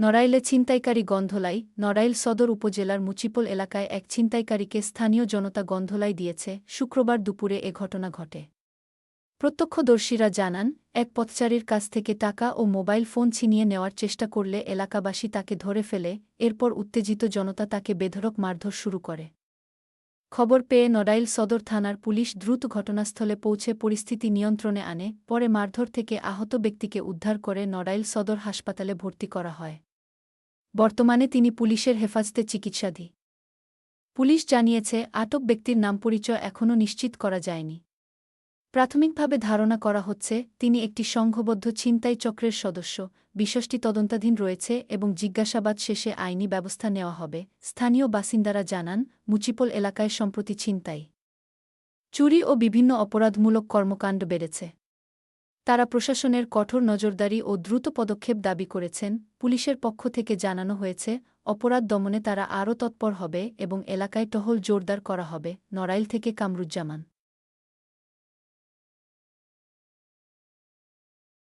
নড়াইলে ছিনতাইকারী গন্ধলাই, নড়াইল সদর উপজেলার মুচিপল এলাকায় এক ছিনতাইকারীকে স্থানীয় জনতা গন্ধলাই দিয়েছে, শুক্রবার দুপুরে এ ঘটনা ঘটে। প্রত্যক্ষদর্শীরা জানান, এক পথচারীর কাছ থেকে টাকা ও মোবাইল ফোন ছিনিয়ে নেওয়ার চেষ্টা করলে এলাকাবাসী তাকে ধরে ফেলে, এরপর উত্তেজিত জনতা তাকে বেধড়ক মারধর শুরু করে। খবর পেয়ে নড়াইল সদর থানার পুলিশ দ্রুত ঘটনাস্থলে পৌঁছে পরিস্থিতি নিয়ন্ত্রণে আনে, পরে মারধর থেকে আহত ব্যক্তিকে উদ্ধার করে নড়াইল সদর হাসপাতালে ভর্তি করা হয়। বর্তমানে তিনি পুলিশের হেফাজতে চিকিৎসাধী পুলিশ জানিয়েছে, আটক ব্যক্তির নাম পরিচয় এখনও নিশ্চিত করা যায়নি। প্রাথমিকভাবে ধারণা করা হচ্ছে, তিনি একটি সংঘবদ্ধ ছিনতাই চক্রের সদস্য বিষয়টি তদন্তাধীন রয়েছে এবং জিজ্ঞাসাবাদ শেষে আইনি ব্যবস্থা নেওয়া হবে, স্থানীয় বাসিন্দারা জানান, মুচিপল এলাকায় সম্প্রতি ছিনতাই। চুরি ও বিভিন্ন অপরাধমূলক কর্মকাণ্ড বেড়েছে। তারা প্রশাসনের কঠোর নজরদারি ও দ্রুত পদক্ষেপ দাবি করেছেন, পুলিশের পক্ষ থেকে জানানো হয়েছে, অপরাধ দমনে তারা আরও তৎপর হবে এবং এলাকায় টহল জোরদার করা হবে, নড়াইল থেকে কামরুজ্জামান।